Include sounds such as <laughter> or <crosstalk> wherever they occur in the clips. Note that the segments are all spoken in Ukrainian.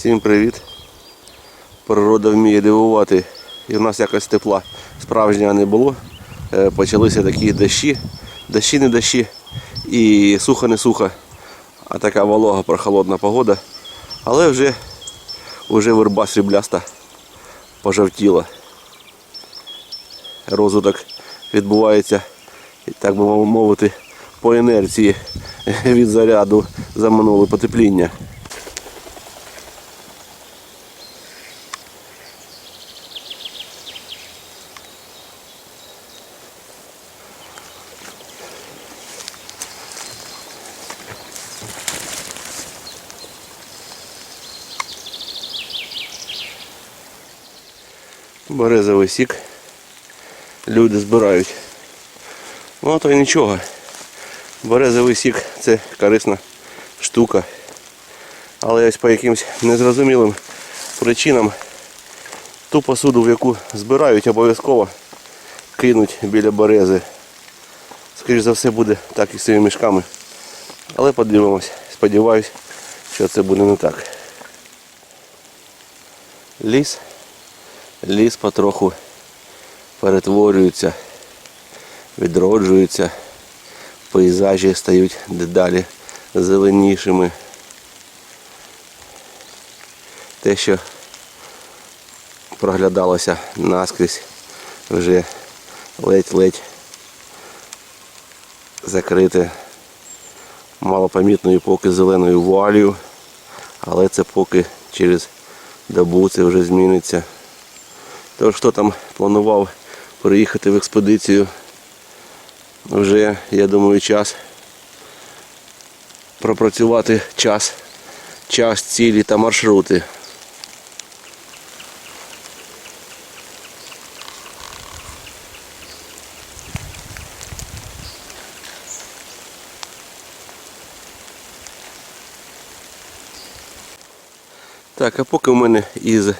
Всім привіт. Природа вміє дивувати. І в нас якось тепла справжнього не було. Е, Почалися такі дощі, дощі не дощі і сухо не сухо, а така волога прохолодна погода. Але вже, вже верба срібляста пожовтіла. Розвиток відбувається, так би мовити, по інерції від заряду за минуле потепління. Березовий сік. Люди збирають. Ну, а то й нічого. Березовий сік це корисна штука. Але ось по якимось незрозумілим причинам ту посуду, в яку збирають, обов'язково кинуть біля берези. Скоріше за все буде так і з цими мішками. Але подивимось. Сподіваюсь, що це буде не так. Ліс. Ліс потроху перетворюється, відроджується, пейзажі стають дедалі зеленішими. Те, що проглядалося наскрізь, вже ледь-ледь закрите малопомітною поки зеленою вуалью, але це поки через добу це вже зміниться. Тож хто там планував приїхати в експедицію, вже, я думаю, час пропрацювати час, час, цілі та маршрути. Так, а поки в мене із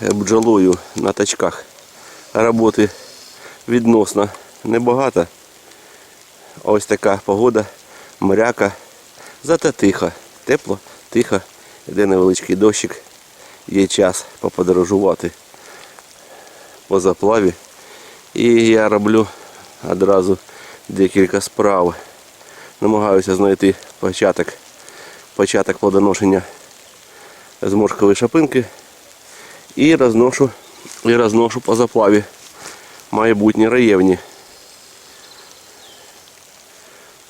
бджолою на тачках роботи відносно небагато. Ось така погода, моряка, зате тихо, тепло, тихо, йде невеличкий дощик, є час поподорожувати по заплаві. І я роблю одразу декілька справ. Намагаюся знайти початок, початок плодоношення зморшкової шапинки і розношу, і розношу по заплаві майбутні раєвні.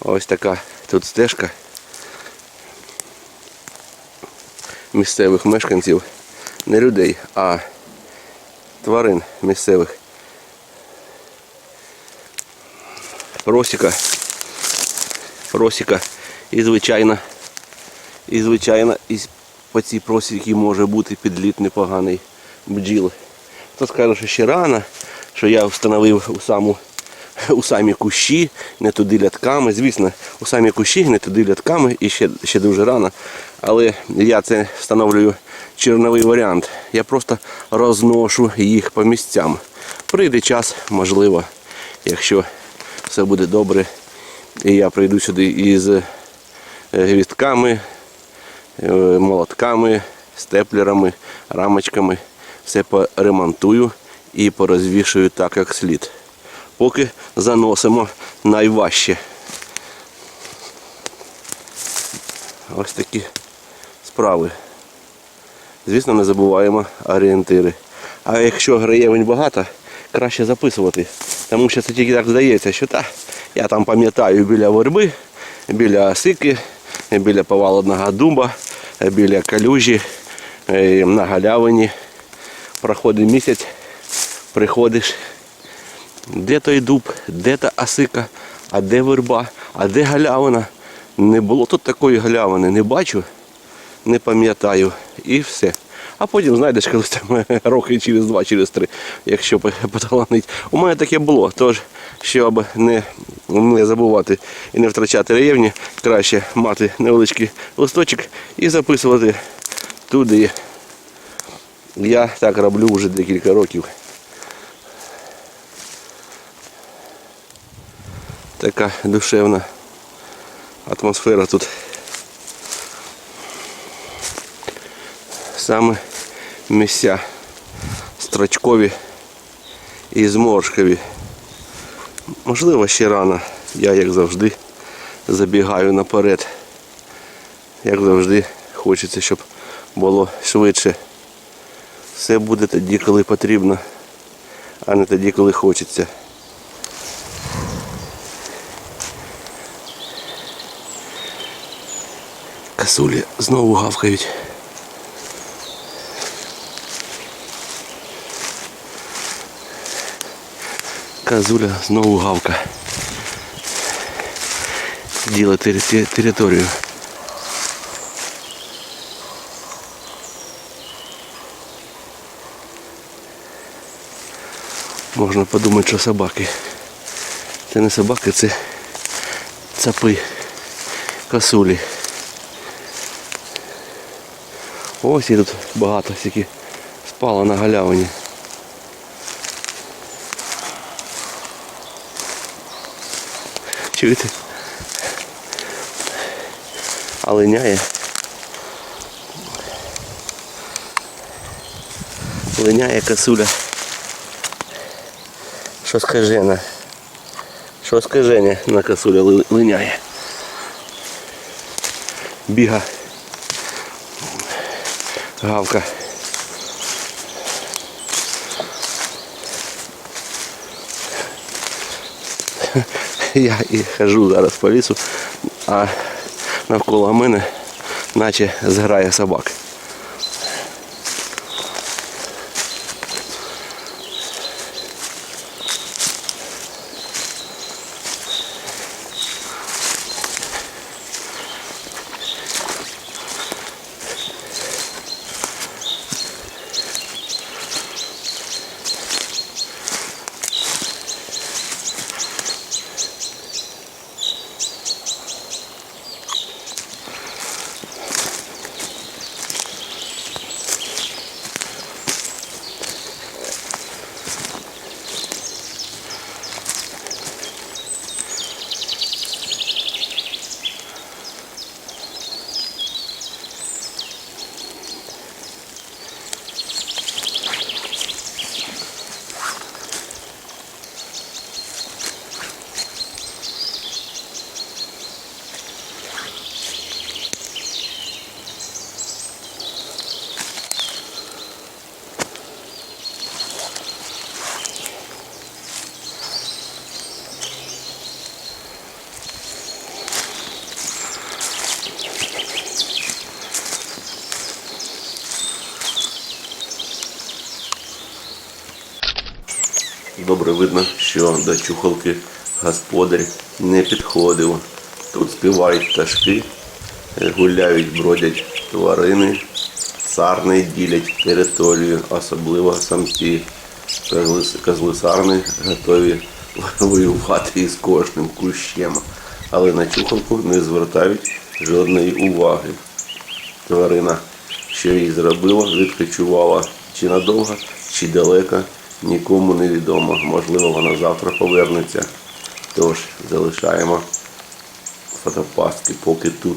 Ось така тут стежка місцевих мешканців, не людей, а тварин місцевих. Просіка. Просіка і звичайно, і звичайно, і по цій просіці може бути підліт непоганий бджіл. Хто скаже, що ще рано, що я встановив у саму у самі кущі, не туди лятками. Звісно, у самі кущі, не туди лятками і ще, ще дуже рано. Але я це встановлюю черновий варіант. Я просто розношу їх по місцям. Прийде час, можливо, якщо все буде добре, і я прийду сюди із е, гвістками, е, молотками, степлерами, рамочками. Все поремонтую і порозвішую так, як слід. Поки заносимо найважче. Ось такі справи. Звісно, не забуваємо орієнтири. А якщо граєвень багато, краще записувати. Тому що це тільки так здається, що та, я там пам'ятаю біля верби, біля осики, біля поваленого дуба, біля калюжі, е, на галявині. Проходить місяць, приходиш, де той дуб, де та осика, а де верба, а де галявина. Не було тут такої галявини, не бачу, не пам'ятаю і все. А потім знайдеш колись там <laughs> роки через два, через три, якщо поталанить. У мене таке було. Тож, щоб не, не забувати і не втрачати рівні, краще мати невеличкий листочок і записувати туди. Я так роблю вже декілька років. Така душевна атмосфера тут. саме місця строчкові і зморшкові. Можливо, ще рано. Я, як завжди, забігаю наперед. Як завжди, хочеться, щоб було швидше. Все буде тоді, коли потрібно, а не тоді, коли хочеться. Касулі знову гавкають. Казуля знову гавка. Діла тери- територію. Можна подумати, що собаки. Це не собаки, це цапи, косулі. Ось і тут багато всякі спало на галявині. Чуєте? А линяє. Линяє косуля. Що скажена? Що скажене на косуля линяє? Біга. Гавка. <laughs> Я і хожу зараз по лісу, а навколо мене наче зграє собак. Добре видно, що до чухолки господар не підходив. Тут співають пташки, е, гуляють, бродять тварини, сарни ділять територію, особливо самці. Козли, сарни готові <laughs> воювати із кожним кущем, але на чухолку не звертають жодної уваги. Тварина, що їй зробила, відпочивала чи надовго, чи далеко, нікому не відомо. Можливо, вона завтра повернеться. Тож залишаємо фотопастки поки тут.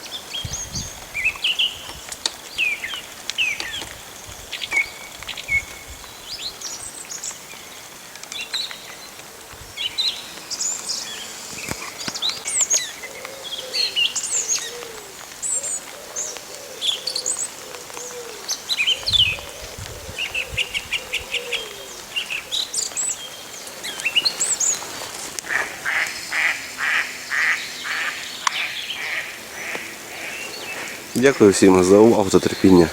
Дякую всім за увагу та терпіння.